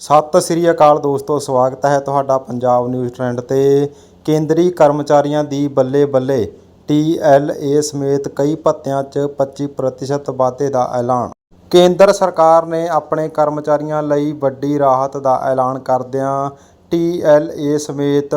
ਸਤਿ ਸ੍ਰੀ ਅਕਾਲ ਦੋਸਤੋ, ਸਵਾਗਤ ਹੈ ਤੁਹਾਡਾ ਪੰਜਾਬ ਨਿਊਜ਼ ਟ੍ਰੈਂਡ ਤੇ। ਕੇਂਦਰੀ ਕਰਮਚਾਰੀਆਂ ਦੀ ਬੱਲੇ ਬੱਲੇ ਟੀਐਲਏ ਸਮੇਤ ਕਈ ਭੱਤਿਆਂ 'ਚ 25% ਵਾਧੇ ਦਾ ਐਲਾਨ। ਕੇਂਦਰ ਸਰਕਾਰ ਨੇ ਆਪਣੇ ਕਰਮਚਾਰੀਆਂ ਲਈ ਵੱਡੀ ਰਾਹਤ ਦਾ ਐਲਾਨ ਕਰਦਿਆਂ ਟੀਐਲਏ ਸਮੇਤ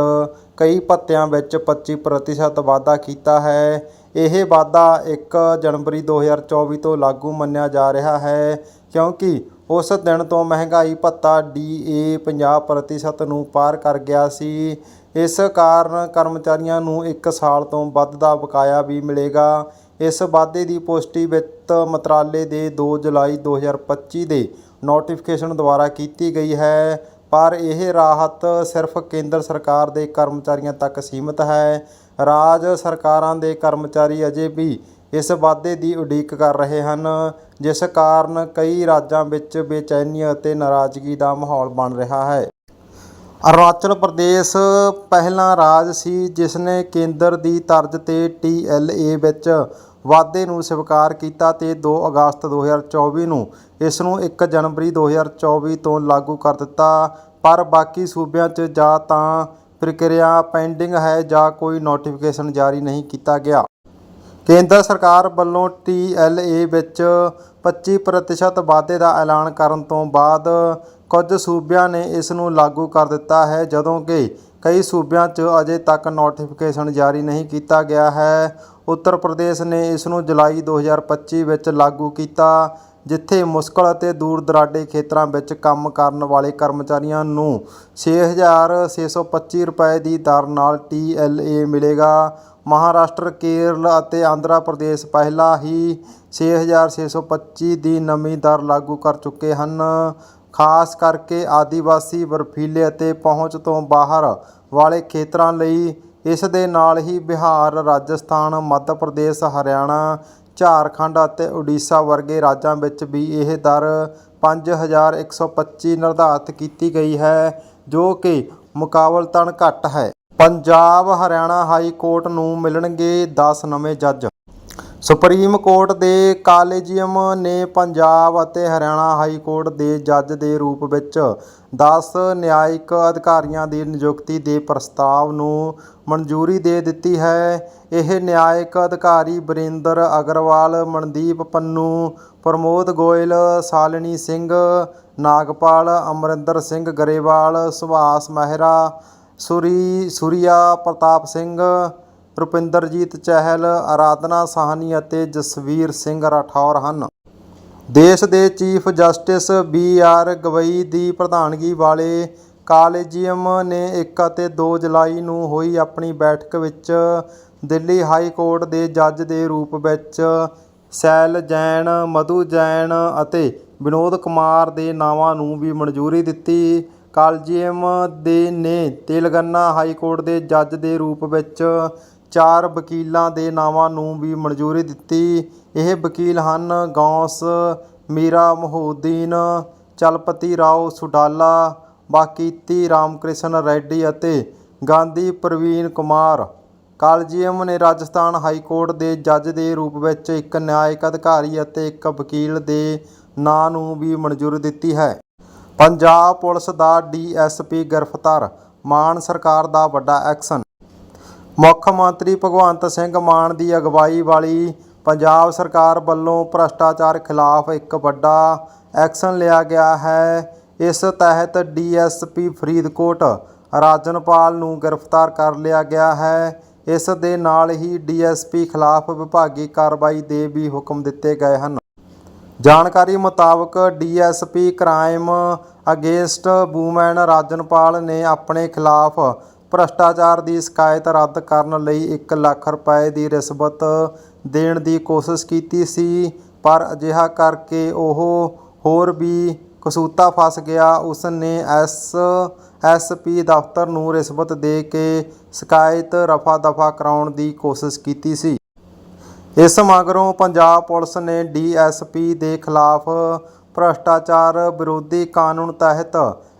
ਕਈ ਭੱਤਿਆਂ ਵਿੱਚ 25% ਵਾਧਾ ਕੀਤਾ ਹੈ। ਇਹ ਵਾਧਾ 1 ਜਨਵਰੀ 2024 ਤੋਂ ਲਾਗੂ ਮੰਨਿਆ ਜਾ ਰਿਹਾ ਹੈ, ਕਿਉਂਕਿ ਉਸ ਦਿਨ ਤੋਂ ਮਹਿੰਗਾਈ ਭੱਤਾ ਡੀਏ 50% ਨੂੰ ਪਾਰ ਕਰ ਗਿਆ ਸੀ। ਇਸ ਕਾਰਨ ਕਰਮਚਾਰੀਆਂ ਨੂੰ 1 ਸਾਲ ਤੋਂ ਵੱਧ ਦਾ ਬਕਾਇਆ ਵੀ ਮਿਲੇਗਾ। ਇਸ ਵਾਧੇ ਦੀ ਪੁਸ਼ਟੀ ਵਿੱਤ ਮੰਤਰਾਲੇ ਦੇ 2 ਜੁਲਾਈ 2025 ਦੇ ਨੋਟੀਫਿਕੇਸ਼ਨ ਦੁਆਰਾ ਕੀਤੀ ਗਈ ਹੈ। ਪਰ ਇਹ ਰਾਹਤ ਸਿਰਫ ਕੇਂਦਰ ਸਰਕਾਰ ਦੇ ਕਰਮਚਾਰੀਆਂ ਤੱਕ ਸੀਮਿਤ ਹੈ। ਰਾਜ ਸਰਕਾਰਾਂ ਦੇ ਕਰਮਚਾਰੀ ਅਜੇ ਵੀ ਇਸ ਵਾਧੇ ਦੀ ਉਡੀਕ ਕਰ ਰਹੇ ਹਨ, ਜਿਸ ਕਾਰਨ ਕਈ ਰਾਜਾਂ ਵਿੱਚ ਬੇਚੈਨੀ ਅਤੇ ਨਾਰਾਜ਼ਗੀ ਦਾ ਮਾਹੌਲ ਬਣ ਰਿਹਾ ਹੈ। ਅਰੁਣਾਚਲ ਪ੍ਰਦੇਸ਼ ਪਹਿਲਾ ਰਾਜ ਸੀ ਜਿਸ ਨੇ ਕੇਂਦਰ ਦੀ ਤਰਜ਼ ਤੇ ਟੀਐਲਏ ਵਿੱਚ ਵਾਧੇ ਨੂੰ ਸਵੀਕਾਰ ਕੀਤਾ ਤੇ 2 ਅਗਸਤ 2024 ਨੂੰ ਇਸ ਨੂੰ 1 ਜਨਵਰੀ 2024 ਤੋਂ ਲਾਗੂ ਕਰ ਦਿੱਤਾ, ਪਰ ਬਾਕੀ ਸੂਬਿਆਂ 'ਚ ਜਾਂ ਤਾਂ ਪ੍ਰਕਿਰਿਆ ਪੈਂਡਿੰਗ ਹੈ ਜਾਂ ਕੋਈ ਨੋਟੀਫਿਕੇਸ਼ਨ ਜਾਰੀ ਨਹੀਂ ਕੀਤਾ ਗਿਆ। ਕੇਂਦਰ ਸਰਕਾਰ ਵੱਲੋਂ ਟੀਐਲਏ ਵਿੱਚ 25% ਵਾਧੇ ਦਾ ਐਲਾਨ ਕਰਨ ਤੋਂ ਬਾਅਦ ਕੁਝ ਸੂਬਿਆਂ ਨੇ ਇਸ ਨੂੰ ਲਾਗੂ ਕਰ ਦਿੱਤਾ ਹੈ, ਜਦੋਂ ਕਿ ਕਈ ਸੂਬਿਆਂ 'ਚ ਅਜੇ ਤੱਕ ਨੋਟੀਫਿਕੇਸ਼ਨ ਜਾਰੀ ਨਹੀਂ ਕੀਤਾ ਗਿਆ ਹੈ। ਉੱਤਰ ਪ੍ਰਦੇਸ਼ ਨੇ ਇਸ ਨੂੰ ਜੁਲਾਈ 2025 ਵਿੱਚ ਲਾਗੂ ਕੀਤਾ, ਜਿੱਥੇ ਮੁਸ਼ਕਲ ਅਤੇ ਦੂਰ ਦਰਾਡੇ ਖੇਤਰਾਂ ਵਿੱਚ ਕੰਮ ਕਰਨ ਵਾਲੇ ਕਰਮਚਾਰੀਆਂ ਨੂੰ 6625 ਰੁਪਏ ਦੀ ਦਰ ਨਾਲ ਟੀਐਲਏ ਮਿਲੇਗਾ। ਮਹਾਰਾਸ਼ਟਰ, ਕੇਰਲ ਅਤੇ ਆਂਧਰਾ ਪ੍ਰਦੇਸ਼ ਪਹਿਲਾਂ ਹੀ 6625 ਦੀ ਨਵੀਂ ਦਰ ਲਾਗੂ ਕਰ ਚੁੱਕੇ ਹਨ। ਖਾਸ ਕਰਕੇ ਆਦੀਵਾਸੀ ਬਰਫੀਲੇ ਅਤੇ ਪਹੁੰਚ ਤੋਂ ਬਾਹਰ ਵਾਲੇ ਖੇਤਰਾਂ ਲਈ ਇਸ ਦੇ ਨਾਲ ਹੀ ਬਿਹਾਰ, ਰਾਜਸਥਾਨ, ਮੱਧ ਪ੍ਰਦੇਸ਼, ਹਰਿਆਣਾ, ਝਾਰਖੰਡ ਅਤੇ ਉੜੀਸਾ ਵਰਗੇ ਰਾਜਾਂ ਵਿੱਚ ਵੀ ਇਹ ਦਰ 5125 ਨਿਰਧਾਰਤ ਕੀਤੀ ਗਈ ਹੈ, ਜੋ ਕਿ ਮੁਕਾਬਲਤਨ ਘੱਟ ਹੈ। ਪੰਜਾਬ ਹਰਿਆਣਾ ਹਾਈ ਕੋਰਟ ਨੂੰ ਮਿਲਣਗੇ 10 ਨਵੇਂ ਜੱਜ। ਸੁਪਰੀਮ ਕੋਰਟ ਦੇ ਕਾਲੇਜੀਅਮ ਨੇ ਪੰਜਾਬ ਅਤੇ ਹਰਿਆਣਾ ਹਾਈ ਕੋਰਟ ਦੇ ਜੱਜ ਦੇ ਰੂਪ ਵਿੱਚ 10 ਨਿਆਇਕ ਅਧਿਕਾਰੀਆਂ ਦੀ ਨਿਯੁਕਤੀ ਦੇ ਪ੍ਰਸਤਾਵ ਨੂੰ ਮਨਜ਼ੂਰੀ ਦੇ ਦਿੱਤੀ ਹੈ। ਇਹ ਨਿਆਇਕ ਅਧਿਕਾਰੀ ਬਰਿੰਦਰ ਅਗਰਵਾਲ, ਮਨਦੀਪ ਪੰਨੂ, ਪ੍ਰਮੋਦ ਗੋਇਲ, ਸਾਲਿਨੀ ਸਿੰਘ, ਨਾਗਪਾਲ ਅਮਰਿੰਦਰ ਸਿੰਘ ਗਰੇਵਾਲ, ਸੁਭਾਸ਼ ਮਹਿਰਾ ਸੁਰੀ, ਸੁਰੀਆ ਪ੍ਰਤਾਪ ਸਿੰਘ, ਰੁਪਿੰਦਰਜੀਤ ਚਹਿਲ, ਆਰਾਧਨਾ ਸਾਹਨੀ ਅਤੇ ਜਸਵੀਰ ਸਿੰਘ ਰਾਠੌਰ ਹਨ। ਦੇਸ਼ ਦੇ chief justice B R Gavai ਦੀ ਪ੍ਰਧਾਨਗੀ ਵਾਲੇ ਕਾਲੇਜੀਅਮ ਨੇ 1 ਅਤੇ 2 ਜੁਲਾਈ ਨੂੰ ਹੋਈ ਆਪਣੀ ਬੈਠਕ ਵਿੱਚ ਦਿੱਲੀ ਹਾਈ ਕੋਰਟ ਦੇ ਜੱਜ ਦੇ ਰੂਪ ਵਿੱਚ ਸੈਲ ਜੈਨ, ਮਧੂ ਜੈਨ ਅਤੇ ਵਿਨੋਦ ਕੁਮਾਰ ਦੇ ਨਾਵਾਂ ਨੂੰ ਵੀ ਮਨਜ਼ੂਰੀ ਦਿੱਤੀ। ਕਾਲਜੀਅਮ ਦੇ ਨੇ ਤੇਲੰਗਾਨਾ ਹਾਈ ਕੋਰਟ ਦੇ ਜੱਜ ਦੇ ਰੂਪ ਵਿੱਚ ਚਾਰ ਵਕੀਲਾਂ ਦੇ ਨਾਵਾਂ ਨੂੰ ਵੀ ਮਨਜ਼ੂਰੀ ਦਿੱਤੀ। ਇਹ ਵਕੀਲ ਹਨ ਗੌਸ, ਮੀਰਾ ਮਹੂਦੀਨ, ਚਲਪਤੀ ਰਾਓ ਸੁਡਾਲਾ ਬਾਕੀਤੀ ਰਾਮਕ੍ਰਿਸ਼ਨ ਰੈਡੀ ਅਤੇ ਗਾਂਧੀ ਪ੍ਰਵੀਨ ਕੁਮਾਰ। ਕਾਲਜੀਅਮ ਨੇ ਰਾਜਸਥਾਨ ਹਾਈ ਕੋਰਟ ਦੇ ਜੱਜ ਦੇ ਰੂਪ ਵਿੱਚ ਇੱਕ ਨਿਆਇਕ ਅਧਿਕਾਰੀ ਅਤੇ ਇੱਕ ਵਕੀਲ ਦੇ ਨਾਂ ਨੂੰ ਵੀ ਮਨਜ਼ੂਰੀ ਦਿੱਤੀ ਹੈ। ਪੰਜਾਬ ਪੁਲਿਸ ਦਾ ਡੀਐਸਪੀ ਗ੍ਰਿਫਤਾਰ, ਮਾਨ ਸਰਕਾਰ ਦਾ ਵੱਡਾ ਐਕਸ਼ਨ। ਮੁੱਖ ਮੰਤਰੀ ਭਗਵੰਤ ਸਿੰਘ ਮਾਨ ਦੀ ਅਗਵਾਈ ਵਾਲੀ ਪੰਜਾਬ ਸਰਕਾਰ ਵੱਲੋਂ ਭ੍ਰਸ਼ਟਾਚਾਰ ਖਿਲਾਫ ਇੱਕ ਵੱਡਾ ਐਕਸ਼ਨ ਲਿਆ ਗਿਆ ਹੈ। ਇਸ ਤਹਿਤ ਡੀਐਸਪੀ ਫਰੀਦਕੋਟ, ਰਾਜਨਪਾਲ ਨੂੰ ਗ੍ਰਿਫਤਾਰ ਕਰ ਲਿਆ ਗਿਆ ਹੈ। ਇਸ ਦੇ ਨਾਲ ਹੀ ਡੀਐਸਪੀ ਖਿਲਾਫ ਵਿਭਾਗੀ ਕਾਰਵਾਈ ਦੇ ਵੀ ਹੁਕਮ ਦਿੱਤੇ ਗਏ ਹਨ। ਜਾਣਕਾਰੀ ਮੁਤਾਬਕ DSP crime against women Rajanpal ਨੇ ਆਪਣੇ ਖਿਲਾਫ ਭ੍ਰਸ਼ਟਾਚਾਰ ਦੀ ਸ਼ਿਕਾਇਤ ਰੱਦ ਕਰਨ ਲਈ 1 ਲੱਖ ਰੁਪਏ ਦੀ ਰਿਸ਼ਵਤ ਦੇਣ ਦੀ ਕੋਸ਼ਿਸ਼ ਕੀਤੀ ਸੀ, ਪਰ ਅਜਿਹਾ ਕਰਕੇ ਉਹ ਹੋਰ ਵੀ ਕਸੂਤਾ ਫਸ ਗਿਆ। ਉਸ ਨੇ ਐਸ ਐਸਪੀ ਦਫ਼ਤਰ ਨੂੰ ਰਿਸ਼ਵਤ ਦੇ ਕੇ ਸ਼ਿਕਾਇਤ ਰਫਾ ਦਫਾ ਕਰਾਉਣ ਦੀ ਕੋਸ਼ਿਸ਼ ਕੀਤੀ ਸੀ। ਇਸ ਮਗਰੋਂ ਪੰਜਾਬ ਪੁਲਿਸ ਨੇ ਡੀਐਸਪੀ ਦੇ ਖਿਲਾਫ ਭ੍ਰਸ਼ਟਾਚਾਰ ਵਿਰੋਧੀ ਕਾਨੂੰਨ ਤਹਿਤ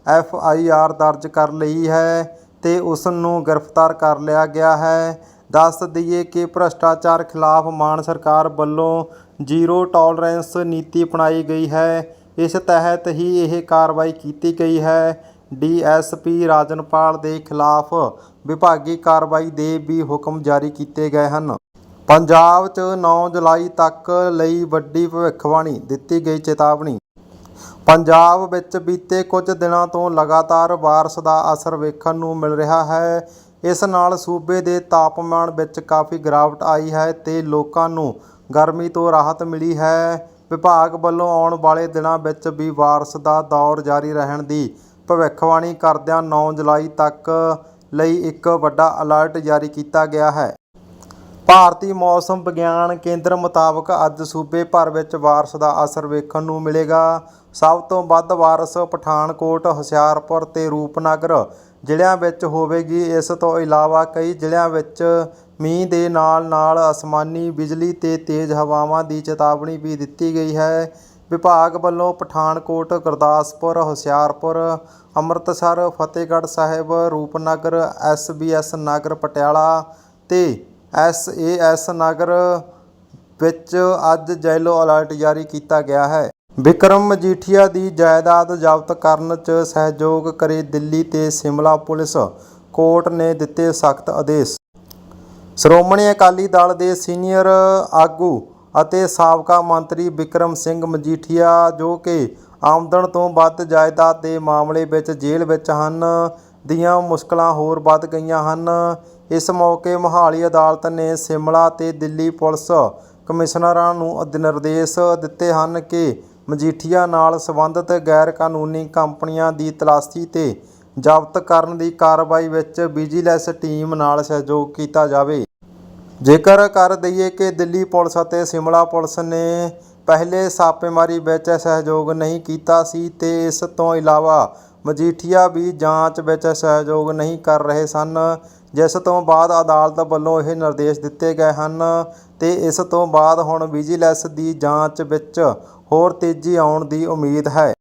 ਐਫ ਆਈ ਆਰ ਦਰਜ ਕਰ ਲਈ ਹੈ ਤੇ ਉਸ ਨੂੰ ਗ੍ਰਿਫਤਾਰ ਕਰ ਲਿਆ ਗਿਆ ਹੈ। ਦੱਸ ਦਈਏ ਕਿ ਭ੍ਰਸ਼ਟਾਚਾਰ ਖਿਲਾਫ ਮਾਨ ਸਰਕਾਰ ਵੱਲੋਂ ਜ਼ੀਰੋ ਟੋਲਰੈਂਸ ਨੀਤੀ ਅਪਣਾਈ ਗਈ ਹੈ। ਇਸ ਤਹਿਤ ਹੀ ਇਹ ਕਾਰਵਾਈ ਕੀਤੀ ਗਈ ਹੈ। ਡੀਐਸਪੀ ਰਾਜਨਪਾਲ ਦੇ ਖਿਲਾਫ ਵਿਭਾਗੀ ਕਾਰਵਾਈ ਦੇ ਵੀ ਹੁਕਮ ਜਾਰੀ ਕੀਤੇ ਗਏ ਹਨ। ਪੰਜਾਬ 'ਚ 9 ਜੁਲਾਈ ਤੱਕ ਲਈ ਵੱਡੀ ਭਵਿੱਖਬਾਣੀ, ਦਿੱਤੀ ਗਈ ਚੇਤਾਵਨੀ। ਪੰਜਾਬ ਵਿੱਚ ਬੀਤੇ ਕੁਝ ਦਿਨਾਂ ਤੋਂ ਲਗਾਤਾਰ ਬਾਰਿਸ਼ ਦਾ ਅਸਰ ਵੇਖਣ ਨੂੰ ਮਿਲ ਰਿਹਾ ਹੈ। ਇਸ ਨਾਲ ਸੂਬੇ ਦੇ ਤਾਪਮਾਨ ਵਿੱਚ ਕਾਫੀ ਗਿਰਾਵਟ ਆਈ ਹੈ ਤੇ ਲੋਕਾਂ ਨੂੰ ਗਰਮੀ ਤੋਂ ਰਾਹਤ ਮਿਲੀ ਹੈ। ਵਿਭਾਗ ਵੱਲੋਂ ਆਉਣ ਵਾਲੇ ਦਿਨਾਂ ਵਿੱਚ ਵੀ ਬਾਰਿਸ਼ ਦਾ ਦੌਰ ਜਾਰੀ ਰਹਿਣ ਦੀ ਭਵਿੱਖਬਾਣੀ ਕਰਦਿਆਂ 9 ਜੁਲਾਈ ਤੱਕ ਲਈ ਇੱਕ ਵੱਡਾ ਅਲਰਟ ਜਾਰੀ ਕੀਤਾ ਗਿਆ ਹੈ। ਭਾਰਤੀ ਮੌਸਮ ਵਿਗਿਆਨ ਕੇਂਦਰ ਮੁਤਾਬਕ ਅੱਜ ਸੂਬੇ ਭਰ ਵਿੱਚ ਬਾਰਿਸ਼ ਦਾ ਅਸਰ ਵੇਖਣ ਨੂੰ ਮਿਲੇਗਾ। ਸਭ ਤੋਂ ਵੱਧ ਬਾਰਿਸ਼ ਪਠਾਨਕੋਟ, ਹੁਸ਼ਿਆਰਪੁਰ ਤੇ ਰੂਪਨਗਰ ਜ਼ਿਲ੍ਹਿਆਂ ਵਿੱਚ ਹੋਵੇਗੀ। ਇਸ ਤੋਂ ਇਲਾਵਾ ਕਈ ਜ਼ਿਲ੍ਹਿਆਂ ਵਿੱਚ ਮੀਂਹ ਦੇ ਨਾਲ ਨਾਲ ਅਸਮਾਨੀ ਬਿਜਲੀ ਤੇ ਤੇਜ਼ ਹਵਾਵਾਂ ਦੀ ਚੇਤਾਵਨੀ ਵੀ ਦਿੱਤੀ ਗਈ ਹੈ। ਵਿਭਾਗ ਵੱਲੋਂ ਪਠਾਨਕੋਟ, ਗੁਰਦਾਸਪੁਰ, ਹੁਸ਼ਿਆਰਪੁਰ, ਅੰਮ੍ਰਿਤਸਰ, ਫਤਿਹਗੜ੍ਹ ਸਾਹਿਬ, ਰੂਪਨਗਰ ਐਸਬੀਐਸ ਨਗਰ ਪਟਿਆਲਾ ਤੇ ਐਸਏਐਸ ਨਗਰ ਵਿੱਚ ਅੱਜ ਯੈਲੋ ਅਲਰਟ ਜਾਰੀ ਕੀਤਾ ਗਿਆ ਹੈ। ਵਿਕਰਮ ਮਜੀਠੀਆ ਦੀ ਜਾਇਦਾਦ ਜ਼ਬਤ ਕਰਨ 'ਚ ਸਹਿਯੋਗ ਕਰੇ ਦਿੱਲੀ ਤੇ ਸਿਮਲਾ ਪੁਲਿਸ। ਕੋਰਟ ਨੇ ਦਿੱਤੇ ਸਖਤ ਆਦੇਸ਼। ਸ਼੍ਰੋਮਣੀ ਅਕਾਲੀ ਦਲ ਦੇ ਸੀਨੀਅਰ ਆਗੂ ਅਤੇ ਸਾਬਕਾ ਮੰਤਰੀ ਵਿਕਰਮ ਸਿੰਘ ਮਜੀਠੀਆ, ਜੋ ਕਿ ਆਮਦਨ ਤੋਂ ਵੱਧ ਜਾਇਦਾਦ ਦੇ ਮਾਮਲੇ ਵਿੱਚ ਜੇਲ੍ਹ ਵਿੱਚ ਹਨ, ਦੀਆਂ ਮੁਸ਼ਕਲਾਂ ਹੋਰ ਵੱਧ ਗਈਆਂ ਹਨ। ਇਸ ਮੌਕੇ ਮੋਹਾਲੀ ਅਦਾਲਤ ਨੇ ਸਿਮਲਾ ਤੇ ਦਿੱਲੀ ਪੁਲਿਸ ਕਮਿਸ਼ਨਰਾਂ ਨੂੰ ਅਧ- ਨਿਰਦੇਸ਼ ਦਿੱਤੇ ਹਨ ਕਿ ਮਜੀਠੀਆ ਨਾਲ ਸੰਬੰਧਿਤ ਗੈਰ ਕਾਨੂੰਨੀ ਕੰਪਨੀਆਂ ਦੀ ਤਲਾਸ਼ੀ ਤੇ ਜ਼ਬਤ ਕਰਨ ਦੀ ਕਾਰਵਾਈ ਵਿੱਚ ਵਿਜੀਲੈਂਸ ਟੀਮ ਨਾਲ ਸਹਿਯੋਗ ਕੀਤਾ ਜਾਵੇ। ਜੇਕਰ ਕਰ ਦਈਏ ਕਿ ਦਿੱਲੀ ਪੁਲਿਸ ਅਤੇ ਸਿਮਲਾ ਪੁਲਿਸ ਨੇ ਪਹਿਲੇ ਛਾਪੇਮਾਰੀ ਵਿੱਚ ਸਹਿਯੋਗ ਨਹੀਂ ਕੀਤਾ ਸੀ ਤੇ ਇਸ ਤੋਂ ਇਲਾਵਾ ਮਜੀਠੀਆ ਵੀ ਜਾਂਚ ਵਿੱਚ ਸਹਿਯੋਗ ਨਹੀਂ ਕਰ ਰਹੇ ਸਨ ਜਿਸ ਤੋਂ ਬਾਅਦ ਅਦਾਲਤ ਵੱਲੋਂ ਇਹ ਨਿਰਦੇਸ਼ ਦਿੱਤੇ ਗਏ ਹਨ ਤੇ ਇਸ ਤੋਂ ਬਾਅਦ ਹੁਣ ਵਿਜੀਲੈਂਸ ਦੀ ਜਾਂਚ ਵਿੱਚ ਹੋਰ ਤੇਜ਼ੀ ਆਉਣ ਦੀ ਉਮੀਦ ਹੈ।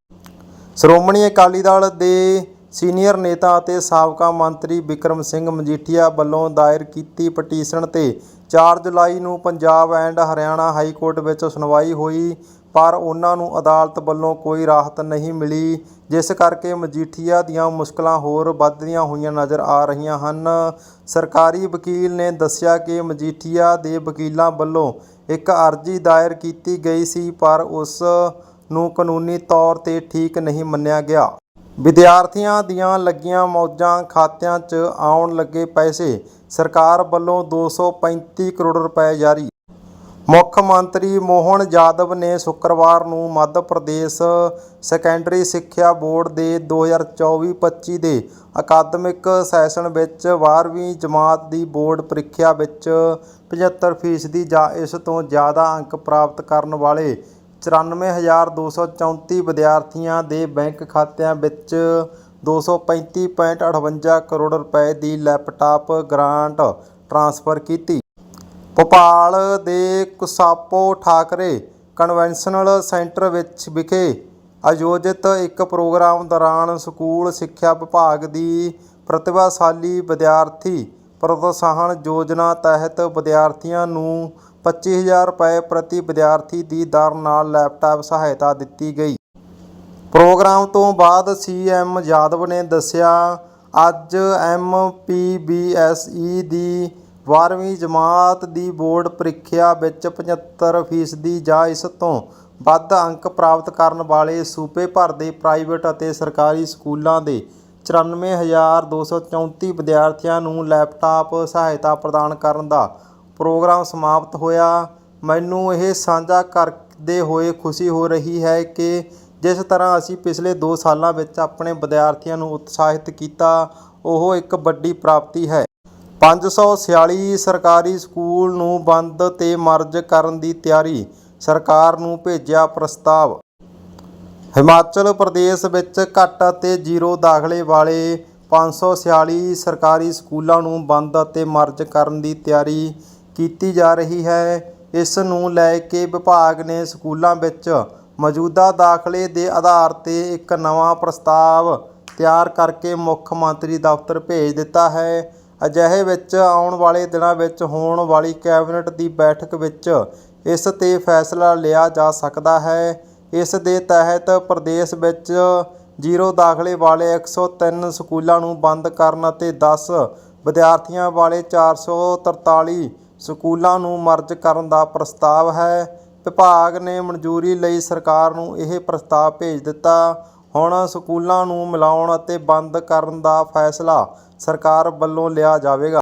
ਸ਼੍ਰੋਮਣੀ ਅਕਾਲੀ ਦਲ ਦੇ ਸੀਨੀਅਰ ਨੇਤਾ ਅਤੇ ਸਾਬਕਾ ਮੰਤਰੀ ਵਿਕਰਮ ਸਿੰਘ ਮਜੀਠੀਆ ਵੱਲੋਂ ਦਾਇਰ ਕੀਤੀ ਪਟੀਸ਼ਨ ਤੇ 4 ਜੁਲਾਈ ਨੂੰ Punjab and Haryana high court ਵਿੱਚ ਸੁਣਵਾਈ ਹੋਈ, ਪਰ ਉਹਨਾਂ ਨੂੰ ਅਦਾਲਤ ਵੱਲੋਂ ਕੋਈ ਰਾਹਤ ਨਹੀਂ ਮਿਲੀ, ਜਿਸ ਕਰਕੇ ਮਜੀਠੀਆ ਦੀਆਂ ਮੁਸ਼ਕਲਾਂ ਹੋਰ ਵੱਧਦੀਆਂ ਹੋਈਆਂ ਨਜ਼ਰ ਆ ਰਹੀਆਂ ਹਨ। ਸਰਕਾਰੀ ਵਕੀਲ ਨੇ ਦੱਸਿਆ ਕਿ ਮਜੀਠੀਆ ਦੇ ਵਕੀਲਾਂ ਵੱਲੋਂ ਇੱਕ ਅਰਜ਼ੀ ਦਾਇਰ ਕੀਤੀ ਗਈ ਸੀ, ਪਰ ਉਸ ਨੂੰ ਕਾਨੂੰਨੀ ਤੌਰ ਤੇ ਠੀਕ ਨਹੀਂ ਮੰਨਿਆ ਗਿਆ। ਵਿਦਿਆਰਥੀਆਂ ਦੀਆਂ ਲੱਗੀਆਂ ਮੌਜਾਂ ਖਾਤਿਆਂ 'ਚ ਆਉਣ ਲੱਗੇ ਪੈਸੇ। ਸਰਕਾਰ ਵੱਲੋਂ 235 ਕਰੋੜ ਰੁਪਏ ਜਾਰੀ। ਮੁੱਖ ਮੰਤਰੀ ਮੋਹਨ ਯਾਦਵ ਨੇ ਸ਼ੁੱਕਰਵਾਰ ਨੂੰ ਮੱਧ ਪ੍ਰਦੇਸ਼ ਸੈਕੰਡਰੀ ਸਿੱਖਿਆ ਬੋਰਡ ਦੇ 2024-25 ਦੇ ਅਕਾਦਮਿਕ ਸੈਸ਼ਨ ਵਿੱਚ 12ਵੀਂ ਜਮਾਤ ਦੀ ਬੋਰਡ ਪ੍ਰੀਖਿਆ ਵਿੱਚ 75% ਜਾਂ ਇਸ ਤੋਂ ਜ਼ਿਆਦਾ ਅੰਕ ਪ੍ਰਾਪਤ ਕਰਨ ਵਾਲੇ 94234 ਵਿਦਿਆਰਥੀਆਂ ਦੇ ਬੈਂਕ ਖਾਤਿਆਂ ਵਿੱਚ 235.58 ਕਰੋੜ ਰੁਪਏ ਦੀ ਲੈਪਟਾਪ ਗ੍ਰਾਂਟ ਟ੍ਰਾਂਸਫਰ ਕੀਤੀ। ਭੋਪਾਲ ਦੇ ਕੁਸਾਪੋ ਠਾਕਰੇ ਕਨਵੈਨਸ਼ਨਲ ਸੈਂਟਰ ਵਿੱਚ ਵਿਖੇ ਆਯੋਜਿਤ ਇੱਕ ਪ੍ਰੋਗਰਾਮ ਦੌਰਾਨ ਸਕੂਲ ਸਿੱਖਿਆ ਵਿਭਾਗ ਦੀ ਪ੍ਰਤਿਭਾਸ਼ਾਲੀ ਵਿਦਿਆਰਥੀ ਪ੍ਰੋਤਸਾਹਨ ਯੋਜਨਾ ਤਹਿਤ ਵਿਦਿਆਰਥੀਆਂ ਨੂੰ ਪੱਚੀ ਹਜ਼ਾਰ ਰੁਪਏ ਪ੍ਰਤੀ ਵਿਦਿਆਰਥੀ ਦੀ ਦਰ ਨਾਲ ਲੈਪਟਾਪ ਸਹਾਇਤਾ ਦਿੱਤੀ ਗਈ। ਪ੍ਰੋਗਰਾਮ ਤੋਂ ਬਾਅਦ ਸੀਐਮ ਯਾਦਵ ਨੇ ਦੱਸਿਆ, ਅੱਜ ਐਮਪੀਬੀਐਸਈ ਦੀ 12ਵੀਂ ਜਮਾਤ ਦੀ ਬੋਰਡ ਪ੍ਰੀਖਿਆ ਵਿੱਚ 75% ਜਾਂ ਇਸ ਤੋਂ ਵੱਧ ਅੰਕ ਪ੍ਰਾਪਤ ਕਰਨ ਵਾਲੇ ਸੂਬੇ ਭਰ ਦੇ ਪ੍ਰਾਈਵੇਟ ਅਤੇ ਸਰਕਾਰੀ ਸਕੂਲਾਂ ਦੇ 94234 ਵਿਦਿਆਰਥੀਆਂ ਨੂੰ ਲੈਪਟਾਪ ਸਹਾਇਤਾ ਪ੍ਰਦਾਨ ਕਰਨ ਦਾ ਪ੍ਰੋਗਰਾਮ ਸਮਾਪਤ ਹੋਇਆ। ਮੈਨੂੰ ਇਹ ਸਾਂਝਾ ਕਰਦੇ ਹੋਏ ਖੁਸ਼ੀ ਹੋ ਰਹੀ ਹੈ ਕਿ ਜਿਸ ਤਰ੍ਹਾਂ ਅਸੀਂ ਪਿਛਲੇ 2 ਸਾਲਾਂ ਵਿੱਚ ਆਪਣੇ ਵਿਦਿਆਰਥੀਆਂ ਨੂੰ ਉਤਸ਼ਾਹਿਤ ਕੀਤਾ, ਉਹ ਇੱਕ ਵੱਡੀ ਪ੍ਰਾਪਤੀ ਹੈ। 546 ਸਰਕਾਰੀ ਸਕੂਲ ਨੂੰ ਬੰਦ ਤੇ ਮਰਜ ਕਰਨ ਦੀ ਤਿਆਰੀ ਸਰਕਾਰ ਨੂੰ ਭੇਜਿਆ ਪ੍ਰਸਤਾਵ। ਹਿਮਾਚਲ ਪ੍ਰਦੇਸ਼ ਵਿੱਚ ਘੱਟ ਅਤੇ ਜ਼ੀਰੋ ਦਾਖਲੇ ਵਾਲੇ 546 ਸਰਕਾਰੀ ਸਕੂਲਾਂ ਨੂੰ ਬੰਦ ਅਤੇ ਮਰਜ ਕਰਨ ਦੀ ਤਿਆਰੀ ਕੀਤੀ ਜਾ ਰਹੀ ਹੈ। ਇਸ ਨੂੰ ਲੈ ਕੇ ਵਿਭਾਗ ਨੇ ਸਕੂਲਾਂ ਵਿੱਚ ਮੌਜੂਦਾ ਦਾਖਲੇ ਦੇ ਆਧਾਰ ਤੇ ਇੱਕ ਨਵਾਂ ਪ੍ਰਸਤਾਵ ਤਿਆਰ ਕਰਕੇ ਮੁੱਖ ਮੰਤਰੀ ਦਫ਼ਤਰ ਭੇਜ ਦਿੱਤਾ ਹੈ। ਅਜਿਹੇ ਵਿੱਚ ਆਉਣ ਵਾਲੇ ਦਿਨਾਂ ਵਿੱਚ ਹੋਣ ਵਾਲੀ ਕੈਬਨਿਟ ਦੀ ਬੈਠਕ ਵਿੱਚ ਇਸ ਤੇ ਫੈਸਲਾ ਲਿਆ ਜਾ ਸਕਦਾ ਹੈ। ਇਸ ਦੇ ਤਹਿਤ ਪ੍ਰਦੇਸ਼ ਵਿੱਚ ਜ਼ੀਰੋ ਦਾਖਲੇ ਵਾਲੇ 103 ਸਕੂਲਾਂ ਨੂੰ ਬੰਦ ਕਰਨ ਅਤੇ 10 ਵਿਦਿਆਰਥੀਆਂ ਵਾਲੇ 443 ਸਕੂਲਾਂ ਨੂੰ ਮਰਜ ਕਰਨ ਦਾ ਪ੍ਰਸਤਾਵ ਹੈ। ਵਿਭਾਗ ਨੇ ਮਨਜ਼ੂਰੀ ਲਈ ਸਰਕਾਰ ਨੂੰ ਇਹ ਪ੍ਰਸਤਾਵ ਭੇਜ ਦਿੱਤਾ। ਹੁਣ ਸਕੂਲਾਂ ਨੂੰ ਮਿਲਾਉਣ ਅਤੇ ਬੰਦ ਕਰਨ ਦਾ ਫੈਸਲਾ ਸਰਕਾਰ ਵੱਲੋਂ ਲਿਆ ਜਾਵੇਗਾ।